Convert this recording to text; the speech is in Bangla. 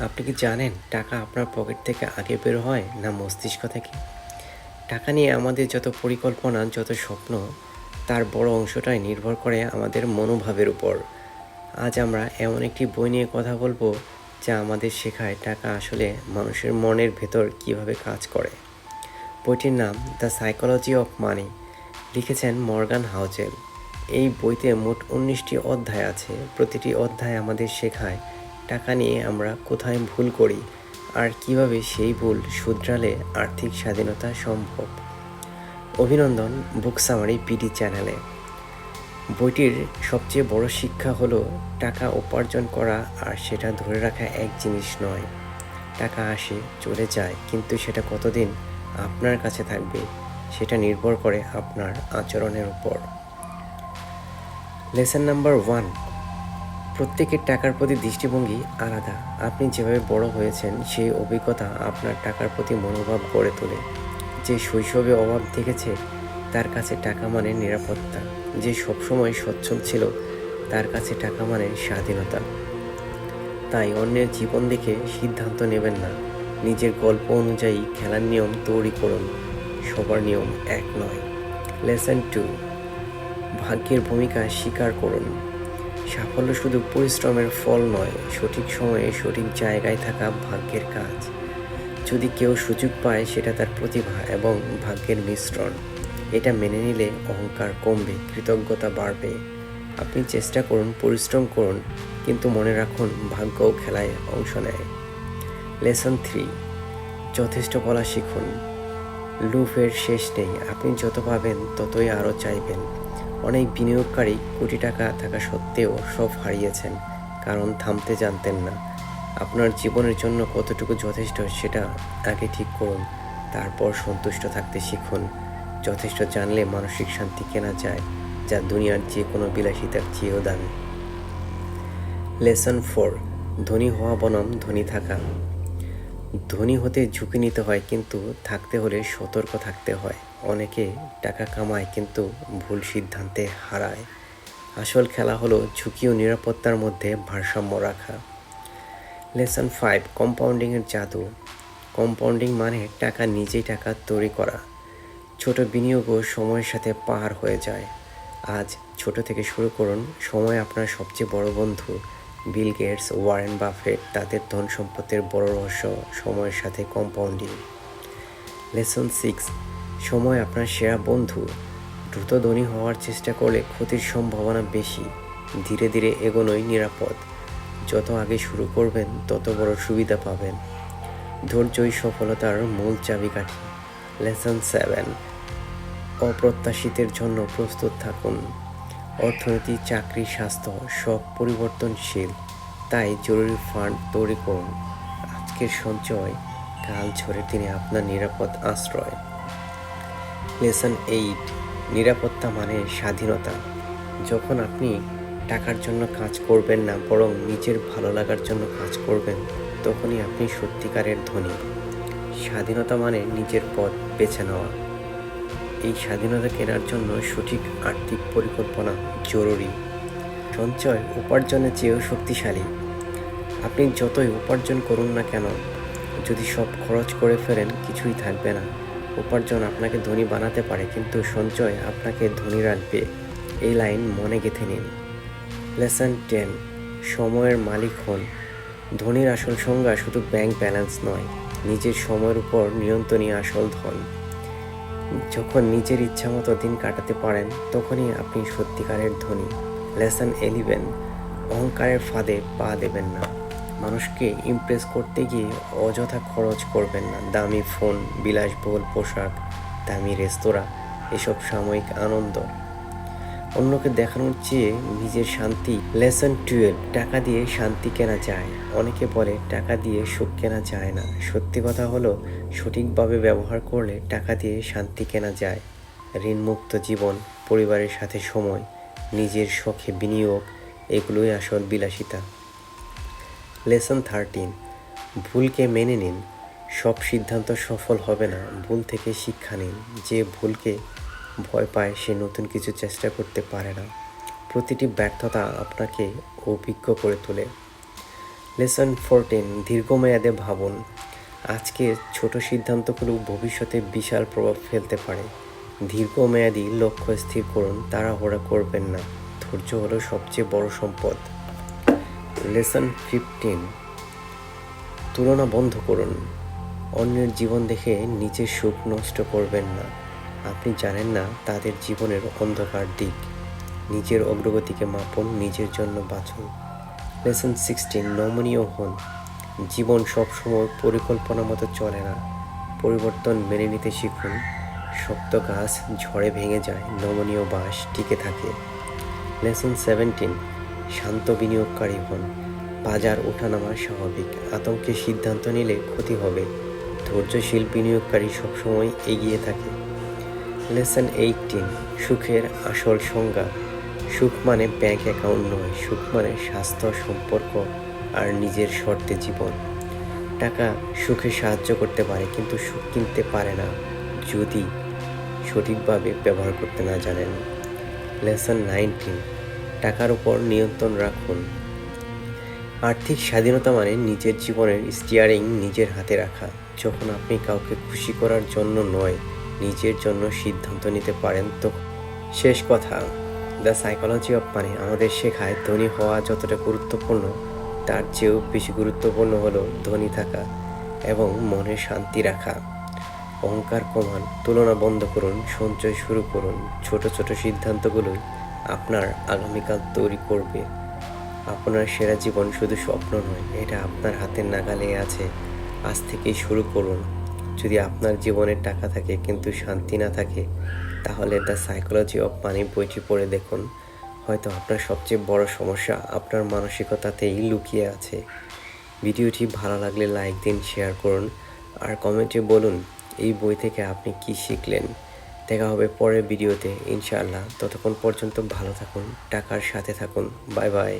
আপনি কি জানেন টাকা আপনার পকেট থেকে আগে বের হয় না মস্তিষ্ক থেকে? টাকা নিয়ে আমাদের যত পরিকল্পনা, যত স্বপ্ন, তার বড় অংশটাই নির্ভর করে আমাদের মনোভাবের উপর। আজ আমরা এমন একটি বই নিয়ে কথা বলব যা আমাদের শেখায় টাকা আসলে মানুষের মনের ভেতর কীভাবে কাজ করে। বইটির নাম দ্য সাইকোলজি অফ মানি লিখেছেন মর্গান হাউজেল। এই বইতে মোট উনিশটি অধ্যায় আছে। প্রতিটি অধ্যায় আমাদের শেখায় টাকা নিয়ে আমরা কোথায় ভুল করি আর কীভাবে সেই ভুল শুধরালে আর্থিক স্বাধীনতা সম্ভব? অভিনন্দন বুক সামারি পিডি চ্যানেলে। বইটির সবচেয়ে বড় শিক্ষা হলো টাকা উপার্জন করা আর সেটা ধরে রাখা এক জিনিস নয়। টাকা আসে, চলে যায়, কিন্তু সেটা কতদিন আপনার কাছে থাকবে সেটা নির্ভর করে আপনার আচরণের উপর। লেসন নাম্বার ওয়ান প্রত্যেকের টাকার প্রতি দৃষ্টিভঙ্গি আলাদা। আপনি যেভাবে বড় হয়েছেন, সেই অভিজ্ঞতা আপনার টাকার প্রতি মনোভাব গড়ে তোলে। যে শৈশবে অভাব দেখেছে, তার কাছে টাকা মানে নিরাপত্তা। যে সবসময় সচ্ছল ছিল, তার কাছে টাকা মানে স্বাধীনতা। তাই অন্যের জীবন দেখে সিদ্ধান্ত নেবেন না। নিজের গল্প অনুযায়ী খেলার নিয়ম তৈরি করুন। সবার নিয়ম এক নয়। লেসন টু, ভাগ্যের ভূমিকা স্বীকার করুন। সাফল্য শুধু পরিশ্রমের ফল নয়, সঠিক সময়ে সঠিক জায়গায় থাকা ভাগ্যের কাজ। যদি কেউ সুযোগ পায়, সেটা তার প্রতিভা এবং ভাগ্যের মিশ্রণ। এটা মেনে নিলে অহংকার কমবে, কৃতজ্ঞতা বাড়বে। আপনি চেষ্টা করুন, পরিশ্রম করুন, কিন্তু মনে রাখুন, ভাগ্যও খেলায় অংশ নেয়। লেসন থ্রি, যথেষ্ট বলা শিখুন। লুফের শেষ নেই, আপনি যত পাবেন, ততই আরও চাইবেন। অনেক বিনিয়োগকারী কোটি টাকা থাকা সত্ত্বেও সব হারিয়েছেন, কারণ থামতে জানতেন না। আপনার জীবনের জন্য কতটুকু যথেষ্ট সেটা আগে ঠিক করুন, তারপর সন্তুষ্ট থাকতে শিখুন। যথেষ্ট জানলে মানসিক শান্তি কেনা যায়, যা দুনিয়ার যে কোনো বিলাসিতার চেয়েও দামি। লেসন ফোর, ধনী হওয়া বনাম ধনী থাকা। ধনী হতে ঝুঁকি নিতে হয়, কিন্তু থাকতে হলে সতর্ক থাকতে হয়। অনেকে টাকা কামায় কিন্তু ভুল সিদ্ধান্তে হারায়। আসল খেলা হলো ঝুঁকি ও নিরাপত্তার মধ্যে ভারসাম্য রাখা। লেসন ফাইভ কম্পাউন্ডিংয়ের জাদু। কম্পাউন্ডিং মানে টাকা নিজেই টাকা তৈরি করা। ছোট বিনিয়োগও সময়ের সাথে পার হয়ে যায়। আজ ছোট থেকে শুরু করুন। সময় আপনার সবচেয়ে বড় বন্ধু। বিল গেটস ওয়ারেন বাফেট তাদের ধন সম্পত্তির বড় রহস্য সময়ের সাথে কম্পাউন্ডিং লেসন সিক্স সময় আপনার সেরা বন্ধু দ্রুত ধনী হওয়ার চেষ্টা করলে ক্ষতির সম্ভাবনা বেশি। ধীরে ধীরে এগোনোই নিরাপদ। যত আগে শুরু করবেন, তত বড় সুবিধা পাবেন। ধৈর্যই সফলতার মূল চাবিকাঠি। Lesson seven. অপ্রত্যাশিতের জন্য প্রস্তুত থাকুন। অর্থনীতি চাকরি, স্বাস্থ্য সব পরিবর্তনশীল। তাই জরুরি ফান্ড তৈরি করুন। আজকের সঞ্চয়, কাল ঝড়ের দিনে আপনার নিরাপদ আশ্রয়। লেসন এইট, নিরাপত্তা মানে স্বাধীনতা। যখন আপনি টাকার জন্য কাজ করবেন না, বরং নিজের ভালো লাগার জন্য কাজ করবেন, তখনই আপনি সত্যিকারের ধনী। স্বাধীনতা মানে নিজের পথ বেছে নেওয়া। এই স্বাধীনতা কেনার জন্য সঠিক আর্থিক পরিকল্পনা জরুরি। সঞ্চয় উপার্জনের চেয়েও শক্তিশালী। আপনি যতই উপার্জন করুন না কেন, যদি সব খরচ করে ফেলেন, কিছুই থাকবে না। উপার্জন আপনাকে ধনী বানাতে পারে, কিন্তু সঞ্চয় আপনাকে ধনী রাখবে। এই লাইন মনে গেঁথে নিন। লেসন টেন, সময়ের মালিক হন। ধনীর আসল সংজ্ঞা শুধু ব্যাংক ব্যালেন্স নয়, নিজের সময়ের উপর নিয়ন্ত্রণই আসল ধন। যখন নিজের ইচ্ছা মতো দিন কাটাতে পারেন, তখনই আপনি সত্যিকারের ধনী। লেসন এলিভেন, অহংকারের ফাঁদে পা দেবেন না। মানুষকে ইমপ্রেস করতে গিয়ে অযথা খরচ করবেন না। দামি ফোন বিলাসবহুল পোশাক, দামি রেস্তোরাঁ, এসব সাময়িক আনন্দ। অন্যকে দেখানোর চেয়ে নিজের শান্তি। লেসন টুয়েলভ টাকা দিয়ে শান্তি কেনা যায়। অনেকে বলে, টাকা দিয়ে সুখ কেনা যায় না। সত্যি কথা হলো, সঠিকভাবে ব্যবহার করলে টাকা দিয়ে শান্তি কেনা যায়। ঋণমুক্ত জীবন, পরিবারের সাথে সময়, নিজের শখে বিনিয়োগ, এগুলোই আসল বিলাসিতা। লেসন থার্টিন, ভুলকে মেনে নিন। সব সিদ্ধান্ত সফল হবে না। ভুল থেকে শিক্ষা নিন। যে ভুলকে ভয় পায়, সে নতুন কিছু চেষ্টা করতে পারে না। প্রতিটি ব্যর্থতা আপনাকে অভিজ্ঞ করে তোলে। লেসন ফোরটিন, দীর্ঘমেয়াদে ভাবুন। আজকের ছোট সিদ্ধান্তগুলো ভবিষ্যতে বিশাল প্রভাব ফেলতে পারে। দীর্ঘমেয়াদী লক্ষ্য স্থির করুন। তাড়াহুড়া করবেন না। ধৈর্য হলো সবচেয়ে বড় সম্পদ। লেসন ফিফটিন তুলনা বন্ধ করুন। অন্যের জীবন দেখে নিজের সুখ নষ্ট করবেন না। আপনি জানেন না তাদের জীবনের অন্ধকার দিক। নিজের অগ্রগতিকে মাপুন, নিজের জন্য বাঁচুন। লেসন সিক্সটিন নমনীয় হন। জীবন সবসময় পরিকল্পনা মতো চলে না। পরিবর্তন মেনে নিতে শিখুন। শক্ত গাছ ঝড়ে ভেঙে যায়, নমনীয় বাস টিকে থাকে। লেসন সেভেন্টিন শান্ত বিনিয়োগকারী হন। বাজার ওঠানামা স্বাভাবিক। আতঙ্কে সিদ্ধান্ত নিলে ক্ষতি হবে। ধৈর্যশীল বিনিয়োগকারী সবসময় এগিয়ে থাকে। লেসন এইটিন সুখের আসল সংজ্ঞা। সুখ মানে ব্যাংক অ্যাকাউন্ট নয়, সুখ মানে স্বাস্থ্য, সম্পর্ক আর নিজের শর্তে জীবন। টাকা সুখে সাহায্য করতে পারে, কিন্তু সুখ কিনতে পারে না, যদি সঠিকভাবে ব্যবহার করতে না জানেন। লেসন নাইনটিন টাকার উপর নিয়ন্ত্রণ রাখুন। আর্থিক স্বাধীনতা মানে নিজের জীবনের স্টিয়ারিং নিজের হাতে রাখা। যখন আপনি কাউকে খুশি করার জন্য নয়, নিজের জন্য সিদ্ধান্ত নিতে পারেন, তো শেষ কথা দ্য সাইকোলজি অফ মানি আমাদের শেখায় ধনী হওয়া যতটা গুরুত্বপূর্ণ, তার চেয়েও বেশি গুরুত্বপূর্ণ হলো ধনী থাকা এবং মনে শান্তি রাখা। অহংকার কমান, তুলনা বন্ধ করুন, সঞ্চয় শুরু করুন, ছোট ছোট সিদ্ধান্তগুলোই আপনার আগামীকাল তৈরি করবে। আপনার সেরা জীবন শুধু স্বপ্ন নয়, এটা আপনার হাতের নাগালে আছে। আজ থেকেই শুরু করুন। যদি আপনার জীবনে টাকা থাকে কিন্তু শান্তি না থাকে, তাহলে দ্য সাইকোলজি অফ মানি বইটি পড়ে দেখুন। হয়তো আপনার সবচেয়ে বড় সমস্যা আপনার মানসিকতাতেই লুকিয়ে আছে। ভিডিওটি ভালো লাগলে লাইক দিন, শেয়ার করুন। আর কমেন্টে বলুন, এই বই থেকে আপনি কি শিখলেন? দেখা হবে পরের ভিডিওতে ইনশাআল্লাহ। ততক্ষণ পর্যন্ত ভালো থাকুন টাকার সাথে থাকুন। Bye bye.